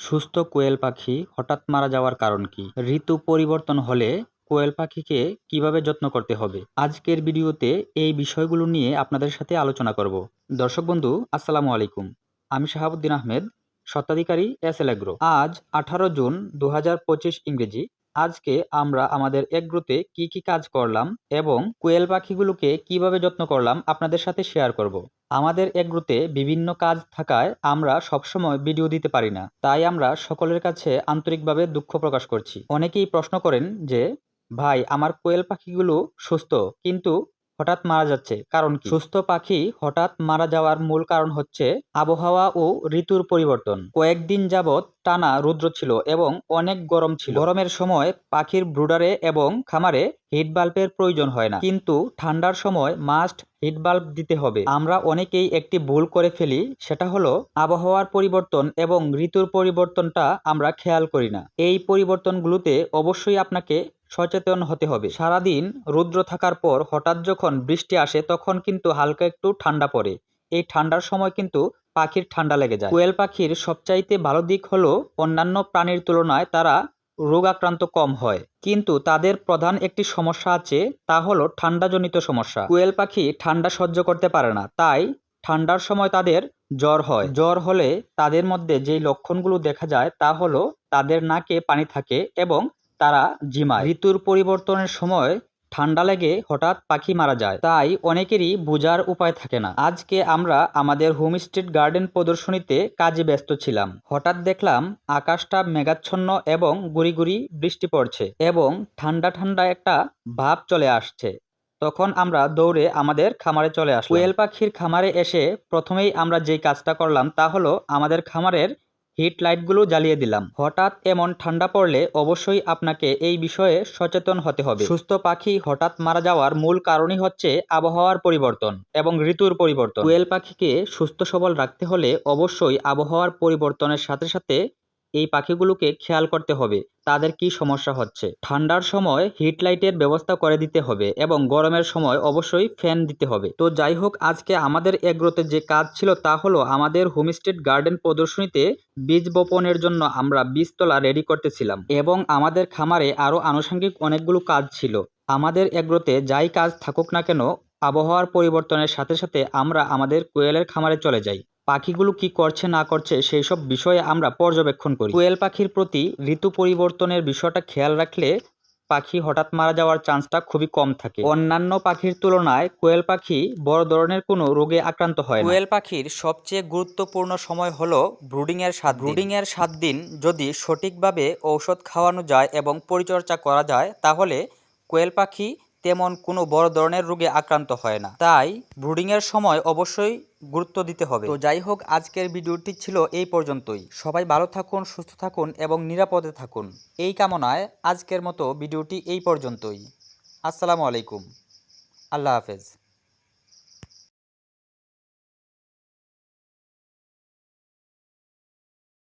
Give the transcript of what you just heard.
সুস্থ কোয়েল পাখি হঠাৎ মারা যাওয়ার কারণ কি? ঋতু পরিবর্তন হলে কোয়েল পাখিকে কীভাবে যত্ন করতে হবে? আজকের ভিডিওতে এই বিষয়গুলো নিয়ে আপনাদের সাথে আলোচনা করব। দর্শক বন্ধু, আসসালামু আলাইকুম। আমি শাহাবুদ্দিন আহমেদ, স্বত্বাধিকারী এস এল আজ আঠারো জুন দু হাজার পঁচিশ ইংরেজি। আজকে আমরা আমাদের এগ্রোতে কি কি কাজ করলাম এবং কোয়েল পাখিগুলোকে কীভাবে যত্ন করলাম আপনাদের সাথে শেয়ার করব। আমাদের এগ্রোতে বিভিন্ন কাজ থাকায় আমরা সবসময় ভিডিও দিতে পারি না। তাই আমরা সকলের কাছে আন্তরিকভাবে দুঃখ প্রকাশ করছি। অনেকেই প্রশ্ন করেন যে, ভাই, আমার কোয়েল পাখিগুলো সুস্থ, কিন্তু হঠাৎ মারা যাচ্ছে। কারণ কি সুস্থ পাখি হঠাৎ মারা যাওয়ার মূল কারণ হচ্ছে আবহাওয়া ও ঋতুর পরিবর্তন। কয়েকদিন যাবৎ টানা রুদ্র ছিল এবং অনেক গরম ছিল। গরমের সময় পাখির ব্রুডারে এবং খামারে হিট বাল্বের প্রয়োজন হয় না। কিন্তু ঠান্ডার সময় মাস্ট হিট বাল্ব দিতে হবে। আমরা অনেকেই একটি ভুল করে ফেলি, সেটা হলো আবহাওয়ার পরিবর্তন এবং ঋতুর পরিবর্তনটা আমরা খেয়াল করি না। এই পরিবর্তনগুলোতে অবশ্যই আপনাকে সচেতন হতে হবে। সারাদিন রৌদ্র থাকার পর হঠাৎ যখন বৃষ্টি আসে, তখন কিন্তু হালকা একটু ঠান্ডা পড়ে। এই ঠান্ডার সময় কিন্তু পাখির ঠান্ডা লেগে যায়। কোয়েল পাখির সবচাইতে ভালো দিক হলো অন্যান্য প্রাণীর তুলনায় তারা রোগ আক্রান্ত কম হয়। কিন্তু তাদের প্রধান একটি সমস্যা আছে, তা হলো ঠান্ডাজনিত সমস্যা। কুয়েল পাখি ঠান্ডা সহ্য করতে পারে না, তাই ঠান্ডার সময় তাদের জ্বর হয়। জ্বর হলে তাদের মধ্যে যেই লক্ষণগুলো দেখা যায়, তা হলো তাদের নাকে পানি থাকে এবং তারা জিমায়। ঋতুর পরিবর্তনের সময় ঠান্ডা লেগে হঠাৎ পাখি মারা যায়। তাই অনেকেরই বোঝার উপায় থাকে না। আজকে আমরা আমাদের হোম স্ট্রিট গার্ডেন প্রদর্শনীতে কাজে ব্যস্ত ছিলাম। হঠাৎ দেখলাম আকাশটা মেঘাচ্ছন্ন এবং গুড়ি গুড়ি বৃষ্টি পড়ছে এবং ঠান্ডা ঠান্ডা একটা ভাব চলে আসছে। তখন আমরা দৌড়ে আমাদের খামারে চলে আসলাম। কোয়েল পাখির খামারে এসে প্রথমেই আমরা যেই কাজটা করলাম তা হলো আমাদের খামারের হিট লাইটগুলো জ্বালিয়ে দিলাম। হঠাৎ এমন ঠান্ডা পড়লে অবশ্যই আপনাকে এই বিষয়ে সচেতন হতে হবে। সুস্থ পাখি হঠাৎ মারা যাওয়ার মূল কারণই হচ্ছে আবহাওয়ার পরিবর্তন এবং ঋতুর পরিবর্তন। কোয়েল পাখিকে সুস্থ সবল রাখতে হলে অবশ্যই আবহাওয়ার পরিবর্তনের সাথে সাথে এই পাখিগুলোকে খেয়াল করতে হবে, তাদের কি সমস্যা হচ্ছে। ঠান্ডার সময় হিট লাইটের ব্যবস্থা করে দিতে হবে এবং গরমের সময় অবশ্যই ফ্যান দিতে হবে। তো যাই হোক, আজকে আমাদের এগ্রোতে যে কাজ ছিল তা হলো আমাদের হোমস্টেড গার্ডেন প্রদর্শনীতে বীজ বপনের জন্য আমরা বীজতলা রেডি করতেছিলাম এবং আমাদের খামারে আরও আনুষঙ্গিক অনেকগুলো কাজ ছিল। আমাদের এগ্রোতে যাই কাজ থাকুক না কেন, আবহাওয়ার পরিবর্তনের সাথে সাথে আমরা আমাদের কোয়েলের খামারে চলে যাই। পাখিগুলো কি করছে, না করছে, সেই সব বিষয়ে আমরা পর্যবেক্ষণ করি। কোয়েল পাখির প্রতি ঋতু পরিবর্তনের বিষয়টা খেয়াল রাখলে পাখি হঠাৎ মারা যাওয়ার চান্সটা খুবই কম থাকে। অন্যান্য পাখির তুলনায় কোয়েল পাখি বড় ধরনের কোনো রোগে আক্রান্ত হয় কোয়েল পাখির সবচেয়ে গুরুত্বপূর্ণ সময় হলো ব্রুডিং এর সাত ব্রুডিং এর সাত দিন যদি সঠিকভাবে ঔষধ খাওয়ানো যায় এবং পরিচর্যা করা যায়, তাহলে কোয়েল পাখি তেমন কোনো বড় ধরনের রোগে আক্রান্ত হয় না। তাই ব্রুডিংয়ের সময় অবশ্যই গুরুত্ব দিতে হবে। তো যাই হোক, আজকের ভিডিওটি ছিল এই পর্যন্তই। সবাই ভালো থাকুন, সুস্থ থাকুন এবং নিরাপদে থাকুন। এই কামনায় আজকের মতো ভিডিওটি এই পর্যন্তই। আসসালামু আলাইকুম। আল্লাহ হাফেজ।